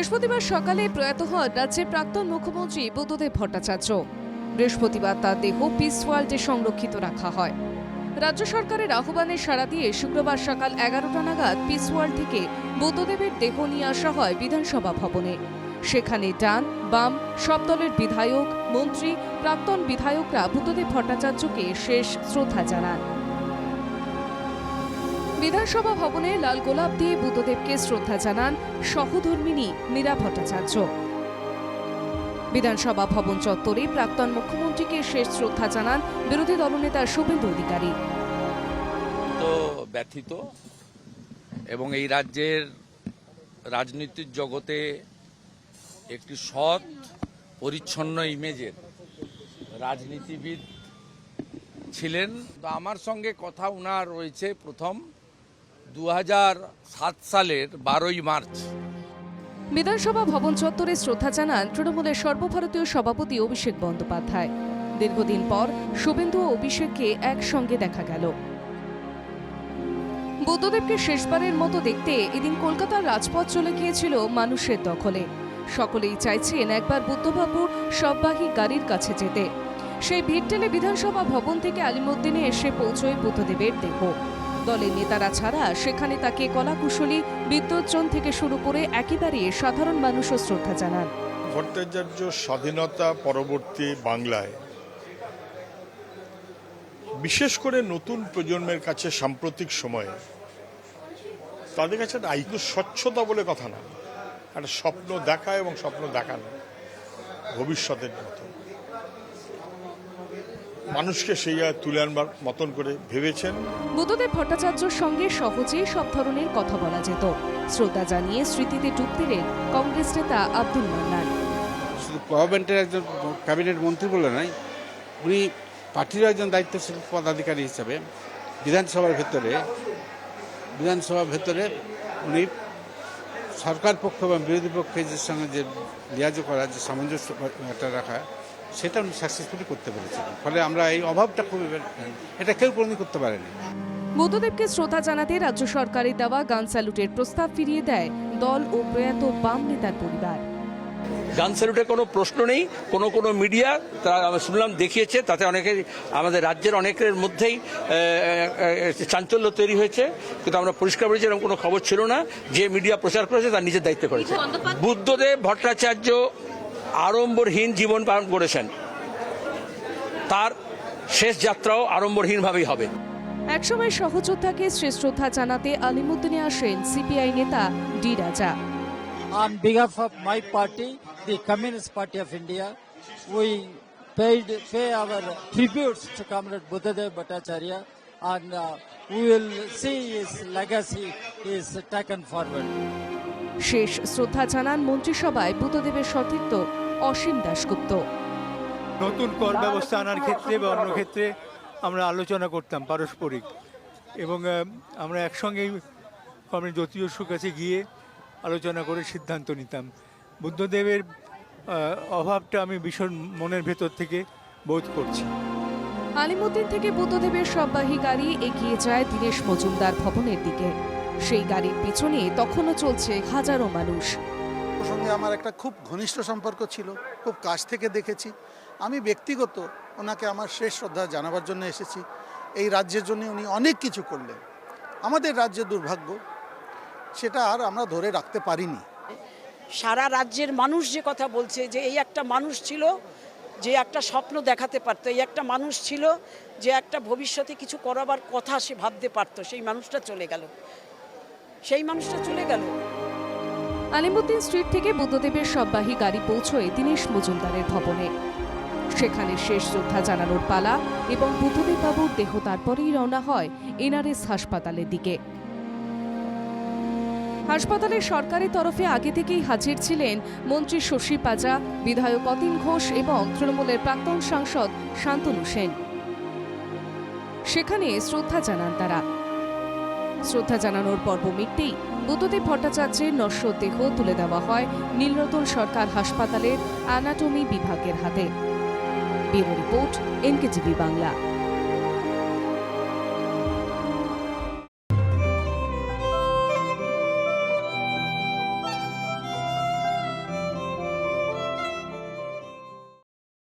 বৃহস্পতিবার সকালে প্রয়াত হন রাজ্যের প্রাক্তন মুখ্যমন্ত্রী বুদ্ধদেব ভট্টাচার্য। বৃহস্পতিবার তার দেহ পিস ওয়ার্ল্ডে সংরক্ষিত রাখা হয়। রাজ্য সরকারের আহ্বানে সাড়া দিয়ে শুক্রবার সকাল এগারোটা নাগাদ পিস ওয়ার্ল্ড থেকে বুদ্ধদেবের দেহ নিয়ে আসা হয় বিধানসভা ভবনে। সেখানে ডান, বাম, সব দলের বিধায়ক, মন্ত্রী, প্রাক্তন বিধায়করা বুদ্ধদেব ভট্টাচার্যকে শেষ শ্রদ্ধা জানান। বিধানসভা ভবনে লাল গোলাপ দিয়ে বুদ্ধদেবকে শ্রদ্ধা জানান সহধর্মিনী মীরা ভট্টাচার্য। বিধানসভা ভবন চত্বরে প্রাক্তন মুখ্যমন্ত্রীকে শেষ শ্রদ্ধা জানান বিরোধী দলনেতা শুভেন্দু অধিকারী। তো ব্যথিত এবং এই রাজ্যের রাজনীতির জগতে একটি সৎ, পরিচ্ছন্ন ইমেজের রাজনীতিবিদ ছিলেন। তো আমার সঙ্গে কথা উনার রয়েছে প্রথম। দু সালের বারোই মার্চ। বিধানসভা ভবন চত্বরে শ্রদ্ধা জানান তৃণমূলের সর্বভারতীয় সভাপতি অভিষেক বন্দ্যোপাধ্যায়। দীর্ঘদিন পর শুভেন্দু ও অভিষেককে একসঙ্গে দেখা গেল। বুদ্ধদেবকে শেষবারের মতো দেখতে এদিন কলকাতার রাজপথ চলে গিয়েছিল মানুষের দখলে। সকলেই চাইছেন একবার বুদ্ধবাবুর সববাহী গাড়ির কাছে যেতে। সেই ভিড় বিধানসভা ভবন থেকে আলিমুদ্দিনে এসে পৌঁছয় বুদ্ধদেবের দেহ। দলের নেতারা ছাড়া সেখানে তাকে কলাকুশলী বিদ্যুৎজন থেকে শুরু করে একেবারে সাধারণ মানুষও শ্রদ্ধা জানান। ভট্টাচার্য স্বাধীনতা পরবর্তী বাংলায় বিশেষ করে নতুন প্রজন্মের কাছে সাম্প্রতিক সময়ে তাদের কাছে একটা স্বচ্ছতা বলে কথা না। একটা স্বপ্ন দেখা এবং স্বপ্ন দেখানো ভবিষ্যতের মতো। মানুষকে সেই জায়গায় তুলে আনবার মতন করে ভেবেছেন। বুদ্ধদেব ভট্টাচার্যর সঙ্গে সহজেই সব ধরনের কথা বলা যেত। শ্রোতা জানিয়ে স্মৃতিতে ডুব দিলেন কংগ্রেস নেতা আব্দুল মান্নান। শুধু গভর্নমেন্টের একজন ক্যাবিনেট মন্ত্রী বলে নয় উনি পার্টির একজন দায়িত্বশীল পদাধিকারী হিসাবে বিধানসভার ভেতরে বিধানসভার ভেতরে উনি সরকার পক্ষ এবং বিরোধী পক্ষের যে সঙ্গে যে লিয়াজ করা যে সামঞ্জস্য একটা রাখা সেটা উনি সাকসেসফুলি করতে পেরেছিলেন ফলে আমরা এই অভাবটা খুবই এটা কেউ কোনোদিন করতে পারেনি। বুদ্ধদেবকে শ্রদ্ধা জানাতে রাজ্য সরকারের দেওয়া গান স্যালুটের প্রস্তাব ফিরিয়ে দেয় দল ও প্রয়াত বাম নেতার পরিবার। গান স্যালুটের কোনো প্রশ্ন নেই কোনো কোনো মিডিয়া তারা আমি শুনলাম দেখিয়েছে তাতে অনেকের আমাদের রাজ্যের অনেকের মধ্যেই চাঞ্চল্য তৈরি হয়েছে কিন্তু আমরা পরিষ্কার বলেছি এরকম কোনো খবর ছিল না যে মিডিয়া প্রচার করেছে তার নিজের দায়িত্ব করেছে। বুদ্ধদেব ভট্টাচার্য আড়ম্বরহীন জীবন পালন করেছেন। তার শেষ যাত্রাও আড়ম্বরহীনভাবেই হবে। একসময় সহযোদ্ধাকে শ্রেষ্ঠা জানাতে আলিমুদ্দিনে আসেন সিপিআই নেতা D Raja. On behalf of my party the Communist Party of India we paid pay our tributes to comrade Buddhadeb Bhattacharya and will see his legacy is taken forward শেষ শ্রদ্ধা জানান মন্ত্রিসভায় বুদ্ধদেবের সতীর্থ অসীম দাশগুপ্ত। নতুন কর ব্যবস্থা আনার ক্ষেত্রে বা অন্য ক্ষেত্রে আমরা আলোচনা করতাম পারস্পরিক। এবং আমরা একসঙ্গেই কমরেড জ্যোতিষুর কাছে গিয়ে আলোচনা করে সিদ্ধান্ত নিতাম। বুদ্ধদেবের অভাবটা আমি ভীষণ মনের ভেতর থেকে বোধ করছি। আলিমুদ্দিন থেকে বুদ্ধদেবের সববাহী গাড়ি এগিয়ে যায় দীনেশ মজুমদার ভবনের দিকে। সেই গাড়ির পিছনে তখনও চলছে হাজারো মানুষ। ওর সঙ্গে আমার একটা খুব ঘনিষ্ঠ সম্পর্ক ছিল খুব কাছ থেকে দেখেছি। আমি ব্যক্তিগত ওনাকে আমার শেষ শ্রদ্ধা জানাবার জন্য এসেছি। এই রাজ্যের জন্য উনি অনেক কিছু করলেন। আমাদের রাজ্যের দুর্ভাগ্য সেটা আর আমরা ধরে রাখতে পারিনি। সারা রাজ্যের মানুষ যে কথা বলছে যে এই একটা মানুষ ছিল যে একটা স্বপ্ন দেখাতে পারতো এই একটা মানুষ ছিল যে একটা ভবিষ্যতে কিছু করাবার কথা সে ভাবতে পারতো সেই মানুষটা চলে গেল। সেই মানুষটা চলে গেল। আলিমুদ্দিন স্ট্রিট থেকে বুদ্ধদেবের সববাহী গাড়ি পৌঁছয় দীনেশ মজুমদারের ভবনে। সেখানে শেষ শ্রদ্ধা জানানোর পালা এবং বুদ্ধদেব বাবুর দেহ তারপরেই রওনা হয় এনআরএস হাসপাতালের দিকে। হাসপাতালের সরকারের তরফে আগে থেকেই হাজির ছিলেন মন্ত্রী শশী পাজা, বিধায়ক অতীন ঘোষ এবং তৃণমূলের প্রাক্তন সাংসদ শান্তনু সেন। সেখানে শ্রদ্ধা জানান তারা। শ্রদ্ধা জানানোর পর্ব মিটতেই বুদ্ধদেব ভট্টাচার্যের নশ্বর দেহ তুলে দেওয়া হয় নীলরতন সরকার হাসপাতালের অ্যানাটমি বিভাগের হাতে। Bureau report NKGB Bangla.